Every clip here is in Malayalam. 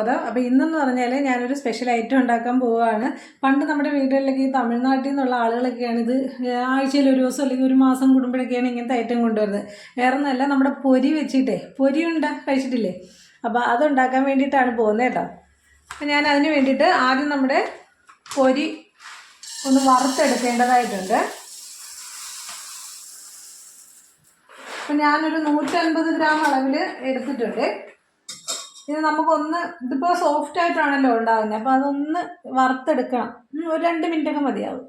അത് അപ്പോൾ ഇന്നെന്ന് പറഞ്ഞാൽ ഞാനൊരു സ്പെഷ്യൽ ഐറ്റം ഉണ്ടാക്കാൻ പോവുകയാണ് പണ്ട് നമ്മുടെ വീടുകളിലൊക്കെ ഈ തമിഴ്നാട്ടിൽ നിന്നുള്ള ആളുകളൊക്കെയാണ് ഇത് ആഴ്ചയിൽ ഒരു ദിവസം അല്ലെങ്കിൽ ഒരു മാസം കൂടുമ്പോഴൊക്കെയാണ് ഇങ്ങനത്തെ ഐറ്റം കൊണ്ടുവരുന്നത്. വേറെ ഒന്നല്ല നമ്മുടെ പൊരി വെച്ചിട്ടേ പൊരി ഉണ്ട കഴിച്ചിട്ടില്ലേ? അപ്പോൾ അതുണ്ടാക്കാൻ വേണ്ടിയിട്ടാണ് പോകുന്നത് കേട്ടോ. അപ്പം ഞാൻ അതിന് വേണ്ടിയിട്ട് ആദ്യം നമ്മുടെ പൊരി ഒന്ന് വറുത്തെടുക്കേണ്ടതായിട്ടുണ്ട്. അപ്പം ഞാനൊരു നൂറ്റൻപത് ഗ്രാം അളവിൽ എടുത്തിട്ടുണ്ട്. ഇത് നമുക്കൊന്ന് ഇതിപ്പോൾ സോഫ്റ്റ് ആയിട്ടാണല്ലോ ഉണ്ടാകുന്നത് അപ്പോൾ അതൊന്ന് വറുത്തെടുക്കണം. ഒരു രണ്ട് മിനിറ്റൊക്കെ മതിയാവും.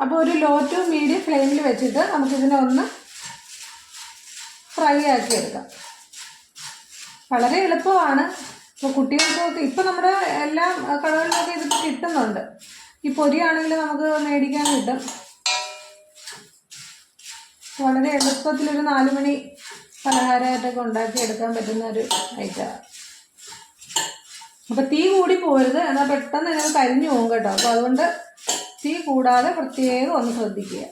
അപ്പോൾ ഒരു ലോ ടു മീഡിയം ഫ്ലെയിമിൽ വെച്ചിട്ട് നമുക്കിതിനെ ഒന്ന് ഫ്രൈ ആക്കി എടുക്കാം വളരെ എളുപ്പമാണ്. ഇപ്പോൾ കുട്ടികൾക്കൊക്കെ ഇപ്പോൾ നമ്മുടെ എല്ലാ കടകളിലൊക്കെ ഇതിപ്പോൾ കിട്ടുന്നുണ്ട്. ഈ പൊരിയാണെങ്കിൽ നമുക്ക് മേടിക്കാൻ കിട്ടും. വളരെ എളുപ്പത്തിലൊരു നാല് മണി പലഹാരമായിട്ടൊക്കെ ഉണ്ടാക്കി എടുക്കാൻ പറ്റുന്ന ഒരു ഐറ്റമാണ് അപ്പോൾ തീ കൂടി പോരുത് എന്നാൽ പെട്ടെന്ന് നിങ്ങൾ കരിഞ്ഞു പോകും കേട്ടോ. അപ്പോൾ അതുകൊണ്ട് തീ കൂടാതെ പ്രത്യേകം ഒന്ന് ശ്രദ്ധിക്കുക.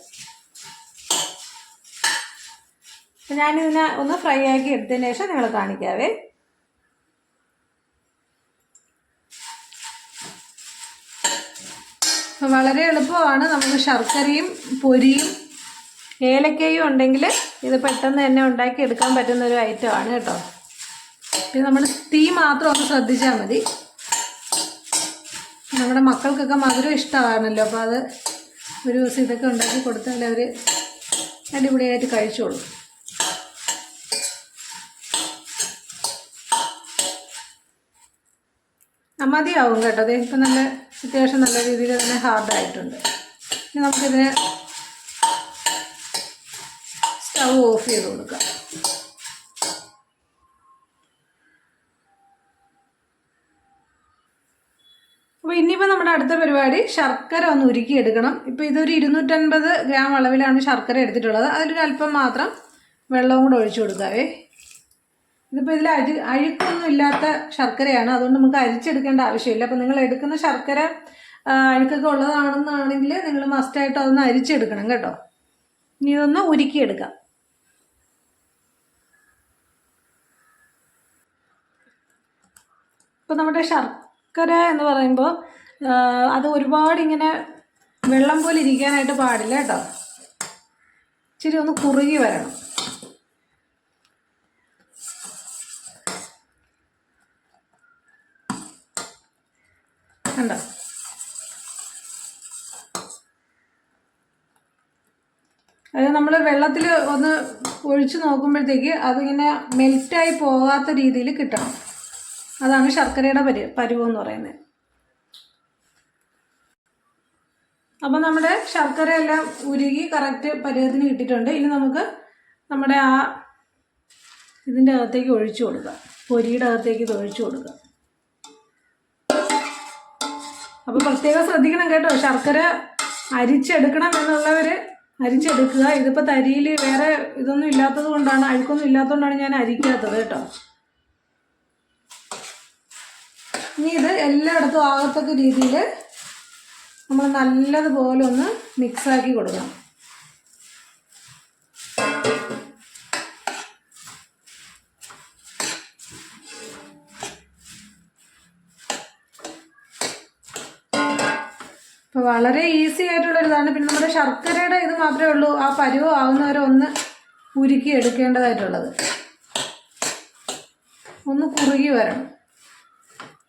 അപ്പം ഞാനിതിനെ ഒന്ന് ഫ്രൈ ആക്കി എടുത്തതിന് ശേഷം നിങ്ങൾ കാണിക്കാവേ. വളരെ എളുപ്പമാണ്. നമുക്ക് ശർക്കരയും പൊരിയും ഏലക്കയും ഉണ്ടെങ്കിൽ ഇത് പെട്ടെന്ന് തന്നെ ഉണ്ടാക്കി എടുക്കാൻ പറ്റുന്ന ഒരു ഐറ്റമാണ് കേട്ടോ. പിന്നെ നമ്മൾ തീ മാത്രം ഒന്ന് ശ്രദ്ധിച്ചാൽ മതി. നമ്മുടെ മക്കൾക്കൊക്കെ മധുരം ഇഷ്ടമാണല്ലോ അപ്പോൾ അത് ഒരു ദിവസം ഇതൊക്കെ ഉണ്ടാക്കി കൊടുത്താൽ അവർ അടിപൊളിയായിട്ട് കഴിച്ചോളൂ. മതിയാവും കേട്ടോ. അതെ ഇപ്പം നല്ല അത്യാവശ്യം നല്ല രീതിയിൽ തന്നെ ഹാർഡായിട്ടുണ്ട് നമുക്കിതിനെ സ്റ്റൗ ഓഫ് ചെയ്ത് കൊടുക്കാം അപ്പോൾ ഇനിയിപ്പോൾ നമ്മുടെ അടുത്ത പരിപാടി ശർക്കര ഒന്ന് ഉരുക്കി എടുക്കണം ഇപ്പോൾ ഇതൊരു ഇരുന്നൂറ്റൻപത് ഗ്രാം അളവിലാണ് ശർക്കര എടുത്തിട്ടുള്ളത്. അതിലൊരു അല്പം മാത്രം വെള്ളവും കൂടെ ഒഴിച്ചു കൊടുക്കാവേ. ഇതിപ്പോൾ ഇതിൽ അഴു അഴുക്കൊന്നും ഇല്ലാത്ത ശർക്കരയാണ്. അതുകൊണ്ട് നമുക്ക് അരിച്ചെടുക്കേണ്ട ആവശ്യമില്ല. അപ്പോൾ നിങ്ങൾ എടുക്കുന്ന ശർക്കര അഴുക്കൊക്കെ ഉള്ളതാണെന്നാണെങ്കിൽ നിങ്ങൾ മസ്റ്റായിട്ട് അതൊന്ന് അരിച്ചെടുക്കണം കേട്ടോ. ഇനി ഇതൊന്ന് ഉരുക്കിയെടുക്കാം. ഇപ്പം നമ്മുടെ ശർക്കര എന്ന് പറയുമ്പോൾ അത് ഒരുപാട് ഇങ്ങനെ വെള്ളം പോലെ ഇരിക്കാനായിട്ട് പാടില്ല കേട്ടോ. ഇച്ചിരി ഒന്ന് കുറുകി വരണം. കണ്ടോ? അത് നമ്മൾ വെള്ളത്തിൽ ഒന്ന് ഒഴിച്ച് നോക്കുമ്പോഴത്തേക്ക് അതിങ്ങനെ മെൽറ്റായി പോകാത്ത രീതിയിൽ കിട്ടണം. അതാണ് ശർക്കരയുടെ പരി പരുവ് എന്ന് പറയുന്നത്. അപ്പോൾ നമ്മുടെ ശർക്കരയെല്ലാം ഉരുകി കറക്റ്റ് പരുവത്തിന് കിട്ടിയിട്ടുണ്ട് ഇനി നമുക്ക് നമ്മുടെ ആ ഇതിന്റെ അകത്തേക്ക് ഒഴിച്ചു കൊടുക്കാം. പൊരിയുടെ അകത്തേക്ക് ഇത് ഒഴിച്ചു കൊടുക്കാം. അപ്പോൾ പ്രത്യേകം ശ്രദ്ധിക്കണം കേട്ടോ. ശർക്കര അരിച്ചെടുക്കണം എന്നുള്ളവർ അരിച്ചെടുക്കുക. ഇതിപ്പോൾ തരിയിൽ വേറെ ഇതൊന്നും ഇല്ലാത്തത് കൊണ്ടാണ് അഴുക്കൊന്നും ഇല്ലാത്തതുകൊണ്ടാണ് ഞാൻ അരിക്കാത്തത് കേട്ടോ. ഇനി ഇത് എല്ലായിടത്തും ആകത്തക്ക രീതിയിൽ നമ്മൾ നല്ലതുപോലെ ഒന്ന് മിക്സാക്കി കൊടുക്കണം. അപ്പോൾ വളരെ ഈസി ആയിട്ടുള്ള ഒരിതാണ് പിന്നെ നമ്മുടെ ശർക്കരയുടെ ഇത് മാത്രമേ ഉള്ളൂ. ആ പരുവ് ആവുന്നവരെ ഒന്ന് ഉരുക്കി എടുക്കേണ്ടതായിട്ടുള്ളത്. ഒന്ന് കുറുകി വരണം.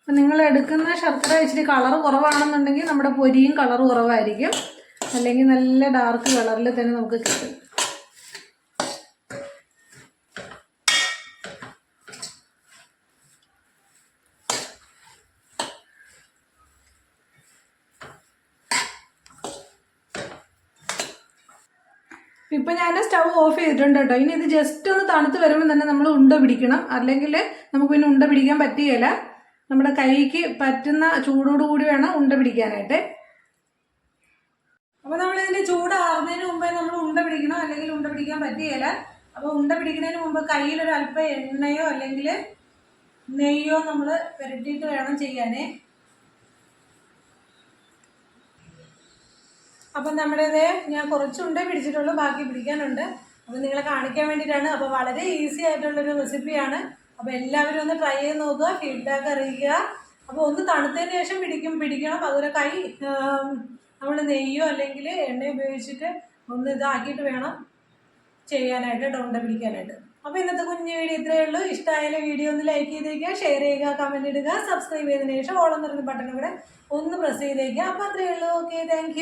അപ്പം നിങ്ങൾ എടുക്കുന്ന ശർക്കര ഇച്ചിരി കളർ കുറവാണെന്നുണ്ടെങ്കിൽ നമ്മുടെ പൊരിയും കളർ കുറവായിരിക്കും. അല്ലെങ്കിൽ നല്ല ഡാർക്ക് കളറിൽ തന്നെ നമുക്ക് കിട്ടും. ഇപ്പൊ ഞാൻ സ്റ്റവ് ഓഫ് ചെയ്തിട്ടുണ്ട് കേട്ടോ. ഇനി ഇത് ജസ്റ്റ് ഒന്ന് തണുത്ത് വരുമ്പോൾ തന്നെ നമ്മൾ ഉണ്ട പിടിക്കണം. അല്ലെങ്കിൽ നമുക്ക് പിന്നെ ഉണ്ട പിടിക്കാൻ പറ്റുകയില്ല. നമ്മുടെ കൈക്ക് പറ്റുന്ന ചൂടോട് കൂടി വേണം ഉണ്ട പിടിക്കാനായിട്ട്. അപ്പോൾ നമ്മൾ ഇതിന്റെ ചൂടാറുന്നതിന് മുമ്പേ നമ്മൾ ഉണ്ട പിടിക്കണം അല്ലെങ്കിൽ ഉണ്ട പിടിക്കാൻ പറ്റിയല്ല അപ്പോൾ ഉണ്ട പിടിക്കുന്നതിന് മുമ്പ് കയ്യിൽ ഒരു അല്പം എണ്ണയോ അല്ലെങ്കിൽ നെയ്യോ നമ്മൾ പുരട്ടിയിട്ട് വേണം ചെയ്യാനേ. അപ്പം നമ്മുടേത് ഞാൻ കുറച്ചുണ്ടേ പിടിച്ചിട്ടുള്ളൂ ബാക്കി പിടിക്കാനുണ്ട്. അപ്പം നിങ്ങളെ കാണിക്കാൻ വേണ്ടിയിട്ടാണ്. അപ്പോൾ വളരെ ഈസി ആയിട്ടുള്ളൊരു റെസിപ്പിയാണ്. അപ്പോൾ എല്ലാവരും ഒന്ന് ട്രൈ ചെയ്ത് നോക്കുക ഫീഡ്ബാക്ക് അറിയിക്കുക. അപ്പോൾ ഒന്ന് തണുത്തതിന് ശേഷം പിടിക്കും പിടിക്കണം. അതുപോലെ കൈ നമ്മൾ നെയ്യോ അല്ലെങ്കിൽ എണ്ണ ഉപയോഗിച്ചിട്ട് ഒന്ന് ഇതാക്കിയിട്ട് വേണം ചെയ്യാനായിട്ട് ഡോണ്ട പിടിക്കാനായിട്ട്. അപ്പോൾ ഇന്നത്തെ കുഞ്ഞു വീഡിയോ ഇത്രയേ ഉള്ളൂ. ഇഷ്ടമായാലും വീഡിയോ ഒന്ന് ലൈക്ക് ചെയ്തേക്കുക ഷെയർ ചെയ്യുക കമന്റ് ഇടുക സബ്സ്ക്രൈബ് ചെയ്തതിനു ശേഷം ഓളം നിറഞ്ഞ ബട്ടൺ ഇവിടെ ഒന്ന് പ്രസ് ചെയ്തേക്കുക. അപ്പോൾ അത്രയേ ഉള്ളൂ. Okay thank